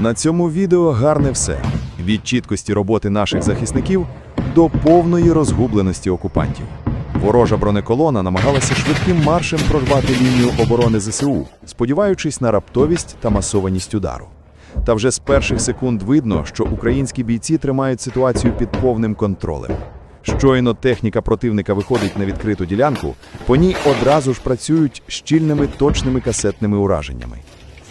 На цьому відео гарне все: від чіткості роботи наших захисників до повної розгубленості окупантів. Ворожа бронеколона намагалася швидким маршем прорвати лінію оборони ЗСУ, сподіваючись на раптовість та масованість удару. Та вже з перших секунд видно, що українські бійці тримають ситуацію під повним контролем. Щойно техніка противника виходить на відкриту ділянку, по ній одразу ж працюють щільними точними касетними ураженнями.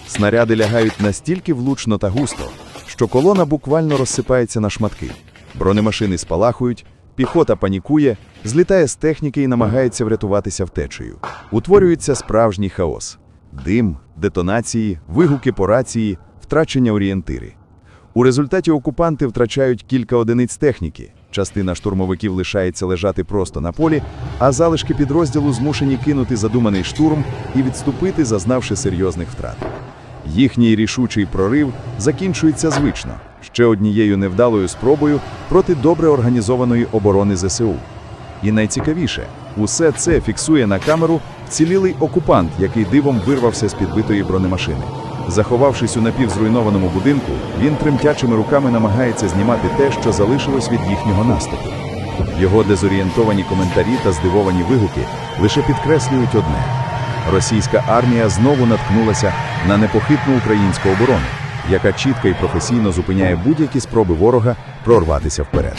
Снаряди лягають настільки влучно та густо, що колона буквально розсипається на шматки. Бронемашини спалахують, піхота панікує, злітає з техніки і намагається врятуватися втечею. Утворюється справжній хаос: дим, детонації, вигуки по рації, втрачення орієнтири. У результаті окупанти втрачають кілька одиниць техніки. Частина штурмовиків лишається лежати просто на полі, а залишки підрозділу змушені кинути задуманий штурм і відступити, зазнавши серйозних втрат. Їхній рішучий прорив закінчується звично ще однією невдалою спробою проти добре організованої оборони ЗСУ. І найцікавіше, усе це фіксує на камеру вцілілий окупант, який дивом вирвався з підбитої бронемашини. Заховавшись у напівзруйнованому будинку, він тремтячими руками намагається знімати те, що залишилось від їхнього наступу. Його дезорієнтовані коментарі та здивовані вигуки лише підкреслюють одне: російська армія знову наткнулася на непохитну українську оборону, яка чітко і професійно зупиняє будь-які спроби ворога прорватися вперед.